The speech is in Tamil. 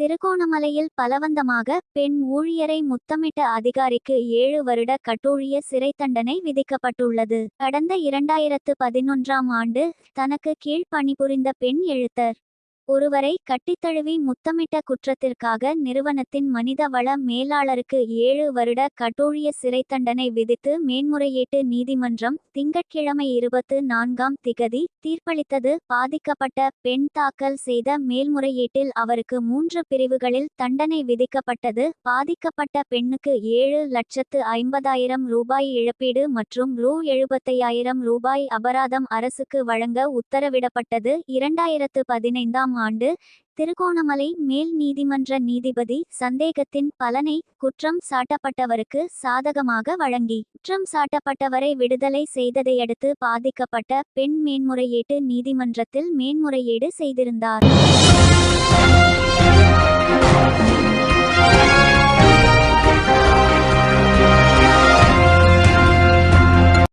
திருகோணமலையில் பலவந்தமாக பெண் ஊழியரை முத்தமிட்ட அதிகாரிக்கு ஏழு வருட கட்டூழிய சிறை தண்டனை விதிக்கப்பட்டுள்ளது. கடந்த இரண்டாயிரத்து பதினொன்றாம் ஆண்டு தனக்கு கீழ் பணிபுரிந்த பெண் எழுத்தர் ஒருவரை கட்டித்தழுவி முத்தமிட்ட குற்றத்திற்காக நிறுவனத்தின் மனிதவள மேலாளருக்கு ஏழு வருட கட்டோழிய சிறை தண்டனை விதித்து மேன்முறையீட்டு நீதிமன்றம் திங்கட்கிழமை இருபத்து நான்காம் திகதி தீர்ப்பளித்தது. பாதிக்கப்பட்ட பெண் தாக்கல் செய்த மேல்முறையீட்டில் அவருக்கு மூன்று பிரிவுகளில் தண்டனை விதிக்கப்பட்டது. பாதிக்கப்பட்ட பெண்ணுக்கு ஏழு லட்சத்து ஐம்பதாயிரம் ரூபாய் இழப்பீடு மற்றும் ரூ எழுபத்தையாயிரம் ரூபாய் அபராதம் அரசுக்கு வழங்க உத்தரவிடப்பட்டது. இரண்டாயிரத்து பதினைந்தாம் ஆண்டு திருகோணமலை மேல் நீதிமன்ற நீதிபதி சந்தேகத்தின் பலனை குற்றம் சாட்டப்பட்டவருக்கு சாதகமாக வழங்கி குற்றம் சாட்டப்பட்டவரை விடுதலை செய்ததையடுத்து பாதிக்கப்பட்ட பெண் மேன்முறையீட்டு நீதிமன்றத்தில் மேன்முறையீடு செய்திருந்தார்.